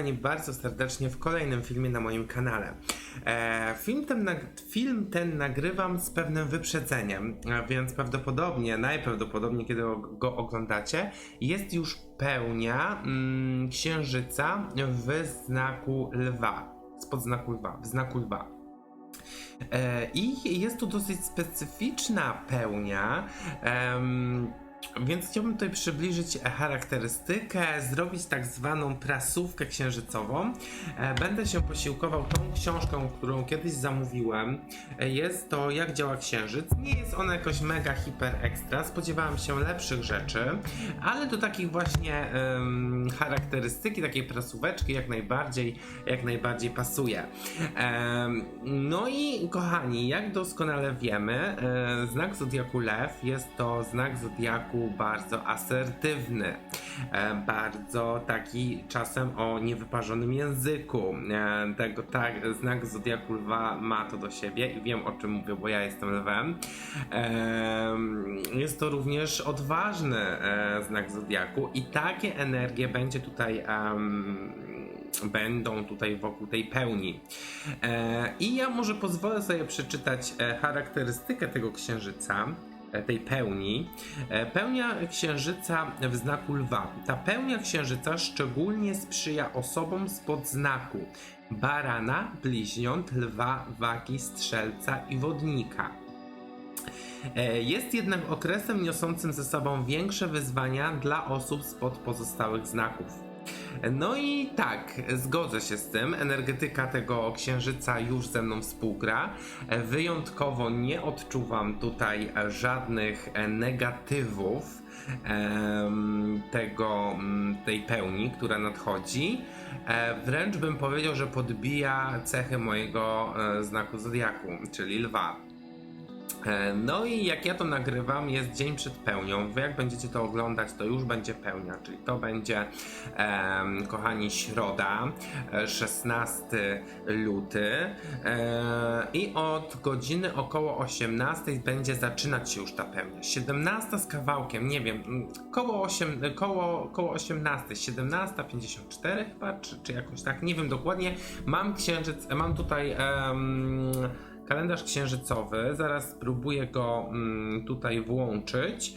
Kochani, bardzo serdecznie w kolejnym filmie na moim kanale. E, film, ten film ten nagrywam z pewnym wyprzedzeniem, więc prawdopodobnie, najprawdopodobniej, kiedy go oglądacie, jest już pełnia mm, księżyca w znaku lwa. Spod znaku lwa, w znaku lwa. E, I jest to dosyć specyficzna pełnia. Więc chciałbym tutaj przybliżyć charakterystykę, zrobić tak zwaną prasówkę księżycową. E, Będę się posiłkował tą książką, którą kiedyś zamówiłem. E, Jest to Jak działa księżyc. Nie jest ona jakoś mega hiper ekstra. Spodziewałem się lepszych rzeczy, ale do takich właśnie em, charakterystyki, takiej prasóweczki jak najbardziej, jak najbardziej pasuje. No i kochani, jak doskonale wiemy, e, znak zodiaku lew jest to znak zodiaku bardzo asertywny, e, bardzo taki czasem o niewyparzonym języku. E, tego tak, znak zodiaku lwa ma to do siebie i wiem o czym mówię, bo ja jestem lwem. Em, jest to również odważny e, znak zodiaku i takie energie będzie tutaj będą tutaj wokół tej pełni. E, I ja może pozwolę sobie przeczytać e, charakterystykę tego księżyca. E, Tej pełni. E, Pełnia księżyca w znaku lwa. Ta pełnia księżyca szczególnie sprzyja osobom spod znaku barana, bliźniąt, lwa, wagi, strzelca i wodnika. E, Jest jednak okresem niosącym ze sobą większe wyzwania dla osób spod pozostałych znaków. No i tak, zgodzę się z tym. Energetyka tego księżyca już ze mną współgra. Wyjątkowo nie odczuwam tutaj żadnych negatywów tego, mm, tej pełni, która nadchodzi. E, Wręcz bym powiedział, że podbija cechy mojego e, znaku zodiaku, czyli lwa. E, No i jak ja to nagrywam, jest dzień przed pełnią. Wy jak będziecie to oglądać, to już będzie pełnia, czyli to będzie, em, kochani, środa, e, 16 luty e, i od godziny około 18 będzie zaczynać się już ta pełnia. 17 z kawałkiem, nie wiem, mm, koło, 8, koło, koło 18, 17.54 chyba, czy, czy jakoś tak, nie wiem dokładnie. Mam księżyc, mam tutaj... em, kalendarz księżycowy. Zaraz spróbuję go mm, tutaj włączyć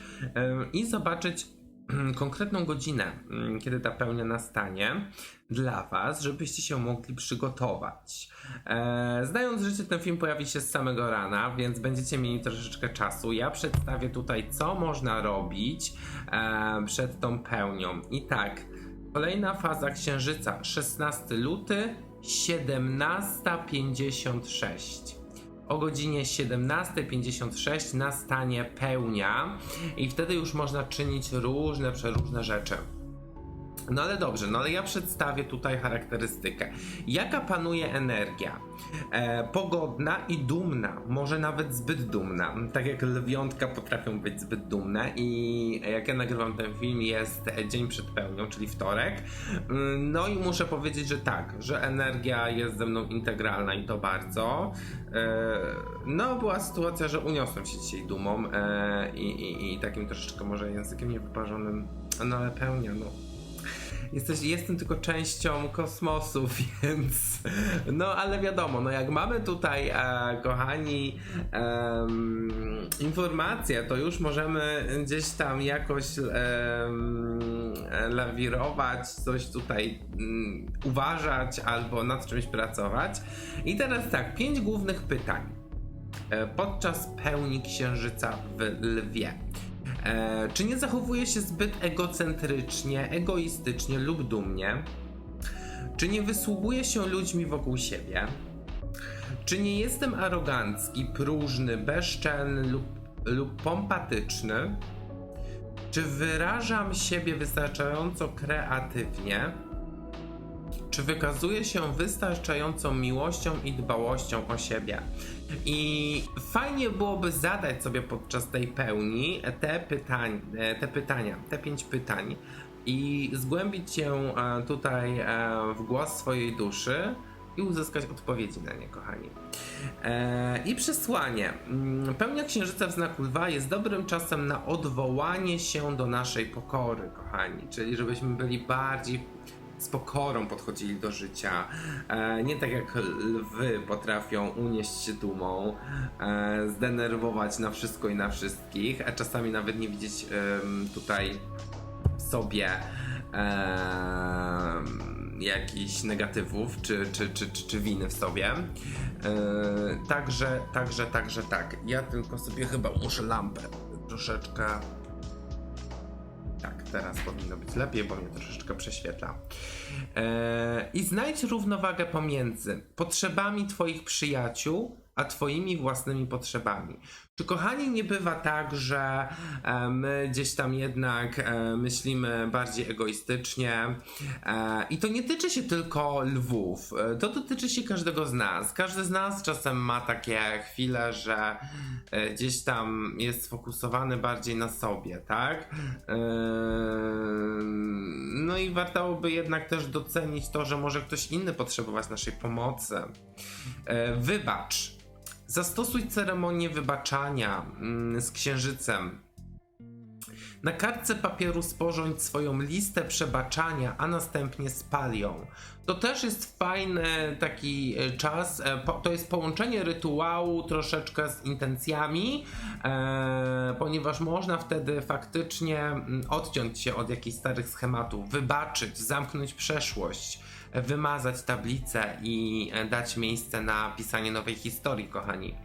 i zobaczyć konkretną godzinę, mm, kiedy ta pełnia nastanie dla Was, żebyście się mogli przygotować. E, znając życie, ten film pojawi się z samego rana, więc będziecie mieli troszeczkę czasu. Ja przedstawię tutaj, co można robić e, przed tą pełnią. I tak, kolejna faza księżyca 16 luty 17.56 o godzinie 17.56 nastanie pełnia i wtedy już można czynić różne, przeróżne rzeczy. No ale dobrze, no ale ja przedstawię tutaj charakterystykę. Jaka panuje energia? E, pogodna i dumna, może nawet zbyt dumna. Tak jak lwiątka potrafią być zbyt dumne i jak ja nagrywam ten film jest dzień przed pełnią, czyli wtorek. Mm, No i muszę powiedzieć, że tak, że energia jest ze mną integralna i to bardzo. E, no była sytuacja, że uniosłem się dzisiaj dumą e, i, i, i takim troszeczkę może językiem niewyparzonym, no ale pełnia, no Jesteś, jestem tylko częścią kosmosu, więc no ale wiadomo, no jak mamy tutaj e, kochani em, informacje, to już możemy gdzieś tam jakoś e, lawirować, coś tutaj mm, uważać albo nad czymś pracować. I teraz tak, pięć głównych pytań e, podczas pełni księżyca w lwie. E, czy nie zachowuję się zbyt egocentrycznie, egoistycznie lub dumnie? Czy nie wysługuję się ludźmi wokół siebie? Czy nie jestem arogancki, próżny, bezczelny lub, lub pompatyczny? Czy wyrażam siebie wystarczająco kreatywnie? Czy wykazuję się wystarczającą miłością i dbałością o siebie? I fajnie byłoby zadać sobie podczas tej pełni te, pytań, e, te pytania, te pięć pytań i zgłębić się e, tutaj e, w głos swojej duszy i uzyskać odpowiedzi na nie, kochani. I przesłanie. Mm, Pełnia księżyca w znaku lwa jest dobrym czasem na odwołanie się do naszej pokory, kochani. Czyli żebyśmy byli bardziej z pokorą podchodzili do życia. E, nie tak jak lwy potrafią unieść się dumą, e, zdenerwować na wszystko i na wszystkich, a czasami nawet nie widzieć tutaj w sobie jakichś negatywów czy, czy, czy, czy, czy winy w sobie. E, także, także, także tak. Ja tylko sobie chyba muszę lampę troszeczkę. Teraz powinno być lepiej, bo mnie troszeczkę prześwietla. E, I znajdź równowagę pomiędzy potrzebami Twoich przyjaciół, a Twoimi własnymi potrzebami. Czy kochani, nie bywa tak, że e, my gdzieś tam jednak e, myślimy bardziej egoistycznie e, i to nie tyczy się tylko lwów, to dotyczy się każdego z nas. Każdy z nas czasem ma takie chwile, że gdzieś tam jest sfokusowany bardziej na sobie, tak? No i warto by jednak też docenić to, że może ktoś inny potrzebować naszej pomocy. Wybacz. Zastosuj ceremonię wybaczania mm, z księżycem. Na kartce papieru sporządź swoją listę przebaczania, a następnie spal ją. To też jest fajny taki e, czas. e, To jest połączenie rytuału troszeczkę z intencjami, e, ponieważ można wtedy faktycznie mm, odciąć się od jakichś starych schematów, wybaczyć, zamknąć przeszłość, wymazać tablicę i e, dać miejsce na pisanie nowej historii, kochani.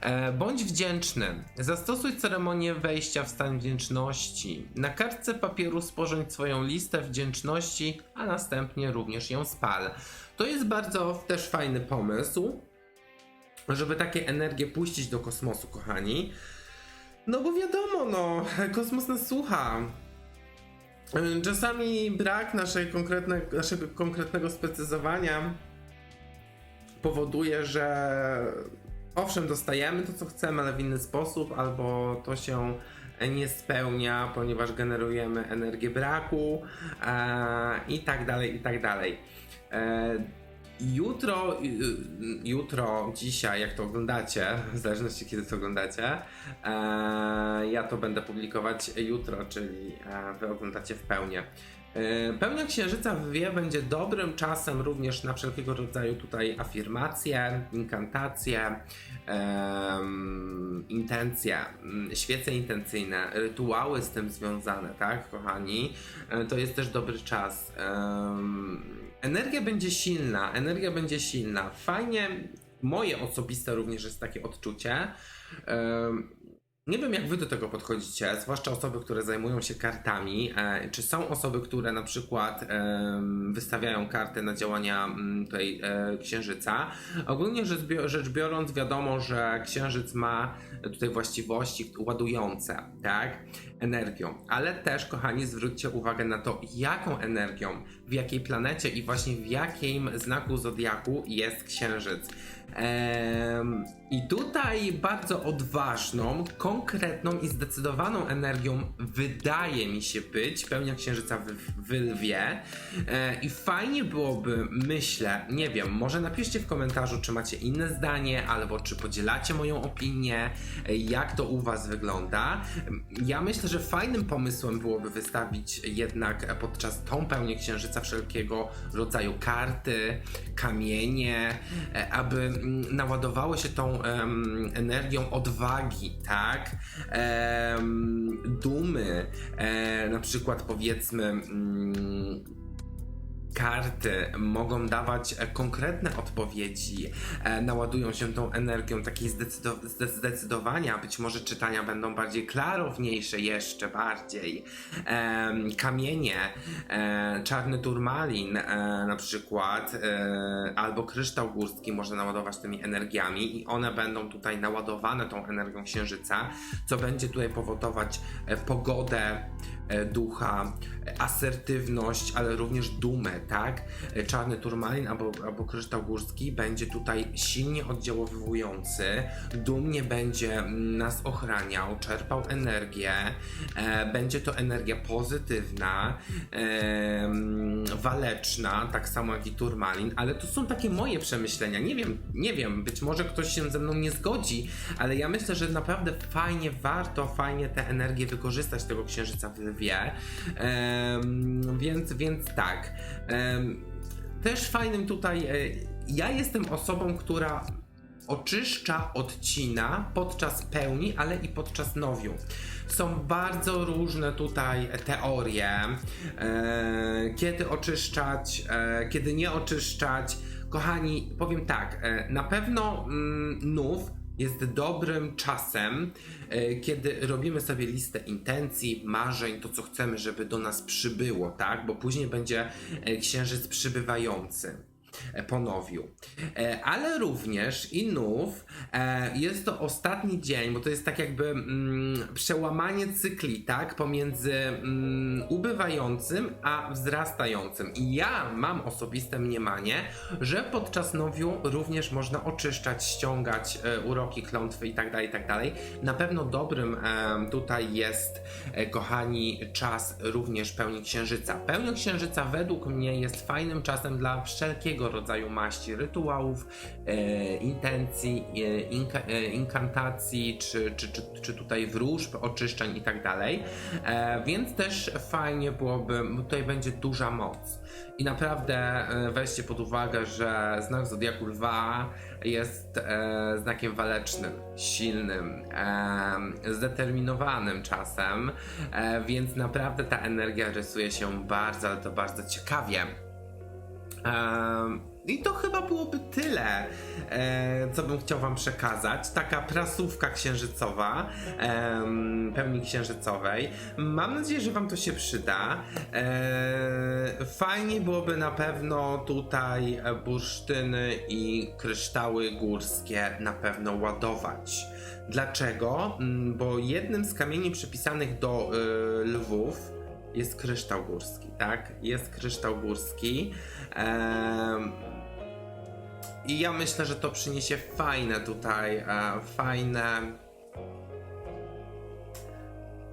E, Bądź wdzięczny. Zastosuj ceremonię wejścia w stan wdzięczności. Na kartce papieru sporządź swoją listę wdzięczności, a następnie również ją spal. To jest bardzo też fajny pomysł, żeby takie energie puścić do kosmosu, kochani. No bo wiadomo, no, kosmos nas słucha. Czasami brak naszej konkretne, naszego konkretnego sprecyzowania powoduje, że owszem, dostajemy to, co chcemy, ale w inny sposób, albo to się nie spełnia, ponieważ generujemy energię braku e, i tak dalej, i tak dalej. E, Jutro, y, jutro, dzisiaj, jak to oglądacie, w zależności kiedy to oglądacie, e, ja to będę publikować jutro, czyli e, wy oglądacie w pełni. E, Pełnia księżyca w wie będzie dobrym czasem również na wszelkiego rodzaju tutaj afirmacje, inkantacje, em, intencje, mm, świece intencyjne, rytuały z tym związane, tak, kochani? E, To jest też dobry czas. Em, Energia będzie silna, energia będzie silna. Fajnie, moje osobiste również jest takie odczucie. Nie wiem, jak wy do tego podchodzicie, zwłaszcza osoby, które zajmują się kartami. E, czy są osoby, które na przykład wystawiają karty na działania mm, tutaj e, księżyca? Ogólnie rzecz biorąc, wiadomo, że księżyc ma tutaj właściwości ładujące, tak? Energią. Ale też, kochani, zwróćcie uwagę na to, jaką energią, w jakiej planecie i właśnie w jakim znaku zodiaku jest księżyc. Em, I tutaj bardzo odważną, konkretną i zdecydowaną energią wydaje mi się być pełnia księżyca w, w lwie. E, I fajnie byłoby, myślę, nie wiem, może napiszcie w komentarzu, czy macie inne zdanie, albo czy podzielacie moją opinię, e, jak to u Was wygląda. Ja myślę, że fajnym pomysłem byłoby wystawić jednak podczas tą pełnię księżyca wszelkiego rodzaju karty, kamienie, e, aby mm, naładowały się tą em, energią odwagi, tak? Em, dumy, e, na przykład powiedzmy. Karty mogą dawać e, konkretne odpowiedzi, e, naładują się tą energią takiej zdecydo- zde- zdecydowania, być może czytania będą bardziej klarowniejsze, jeszcze bardziej. Kamienie, e, czarny turmalin na przykład, albo kryształ górski można naładować tymi energiami i one będą tutaj naładowane tą energią księżyca, co będzie tutaj powodować pogodę ducha, asertywność, ale również dumę, tak? E, Czarny turmalin albo, albo kryształ górski będzie tutaj silnie oddziaływujący, dumnie będzie mm, nas ochraniał, czerpał energię, e, będzie to energia pozytywna, e, mm, waleczna, tak samo jak i turmalin, ale to są takie moje przemyślenia, nie wiem, nie wiem, być może ktoś się ze mną nie zgodzi, ale ja myślę, że naprawdę fajnie, warto fajnie te energie wykorzystać tego księżyca w lwie. E, Em, więc, więc tak. Też fajnym tutaj, e, ja jestem osobą, która oczyszcza, odcina podczas pełni, ale i podczas nowiu. Są bardzo różne tutaj teorie, e, kiedy oczyszczać, e, kiedy nie oczyszczać. Kochani, powiem tak, na pewno mm, nów jest dobrym czasem, e, kiedy robimy sobie listę intencji, marzeń, to co chcemy, żeby do nas przybyło, tak? Bo później będzie e, księżyc przybywający po nowiu. E, Ale również i nów e, jest to ostatni dzień, bo to jest tak jakby mm, przełamanie cykli, tak? Pomiędzy mm, ubywającym a wzrastającym. I ja mam osobiste mniemanie, że podczas nowiu również można oczyszczać, ściągać e, uroki, klątwy i tak dalej, i tak. Na pewno dobrym tutaj jest, kochani, czas również pełni księżyca. Pełnia księżyca według mnie jest fajnym czasem dla wszelkiego rodzaju maści, rytuałów, e, intencji, e, inka, e, inkantacji, czy, czy, czy, czy tutaj wróżb, oczyszczeń i tak dalej. E, więc też fajnie byłoby, tutaj będzie duża moc. I naprawdę e, weźcie pod uwagę, że znak Zodiaku Lwa jest e, znakiem walecznym, silnym, e, zdeterminowanym czasem, e, więc naprawdę ta energia rysuje się bardzo, ale to bardzo ciekawie. I to chyba byłoby tyle, e, co bym chciał Wam przekazać. Taka prasówka księżycowa, pełni księżycowej. Mam nadzieję, że Wam to się przyda. E, fajnie byłoby na pewno tutaj e, bursztyny i kryształy górskie na pewno ładować. Dlaczego? Mm, Bo jednym z kamieni przypisanych do y, lwów jest kryształ górski, tak? Jest kryształ górski. Em, I ja myślę, że to przyniesie fajne tutaj, e, fajne.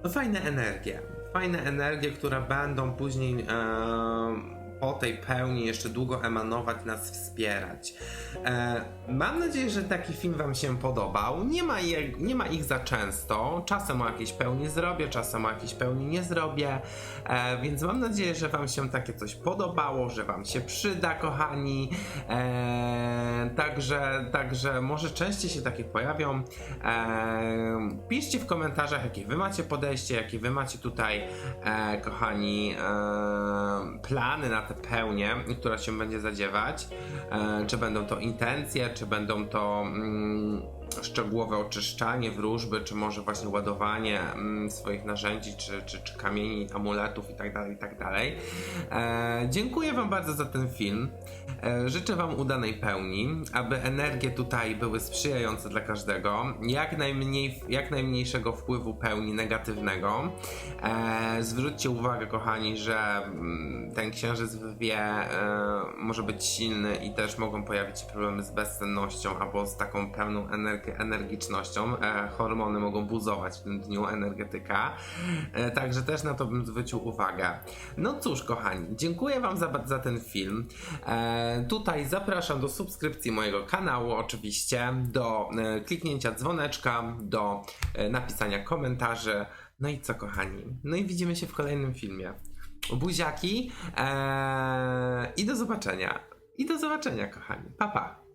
No, fajne energie. Fajne energie, które będą później em, po tej pełni jeszcze długo emanować, nas wspierać. E, mam nadzieję, że taki film Wam się podobał. Nie ma, je, nie ma ich za często. Czasem o jakiejś pełni zrobię, czasem o jakiejś pełni nie zrobię. E, więc mam nadzieję, że Wam się takie coś podobało, że Wam się przyda, kochani. E, także, także może częściej się takie pojawią. E, piszcie w komentarzach, jakie Wy macie podejście, jakie Wy macie tutaj, e, kochani, e, plany na pełnię, która się będzie zadziewać. E, czy będą to intencje, czy będą to mm, szczegółowe oczyszczanie, wróżby, czy może właśnie ładowanie mm, swoich narzędzi, czy, czy, czy kamieni, amuletów itd. itd. E, dziękuję Wam bardzo za ten film. E, życzę Wam udanej pełni, aby energie tutaj były sprzyjające dla każdego, jak, najmniej, jak najmniejszego wpływu pełni negatywnego. E, zwróćcie uwagę, kochani, że mm, ten księżyc w wie e, może być silny i też mogą pojawić się problemy z bezsennością albo z taką pełną energi- energicznością. E, hormony mogą buzować w tym dniu, energetyka. E, także też na to bym zwrócił uwagę. No cóż, kochani, dziękuję Wam za, za ten film. E, tutaj zapraszam do subskrypcji mojego kanału, oczywiście, do kliknięcia dzwoneczka, do napisania komentarzy. No i co, kochani? No i widzimy się w kolejnym filmie. Buziaki e, i do zobaczenia. I do zobaczenia, kochani. Pa, pa.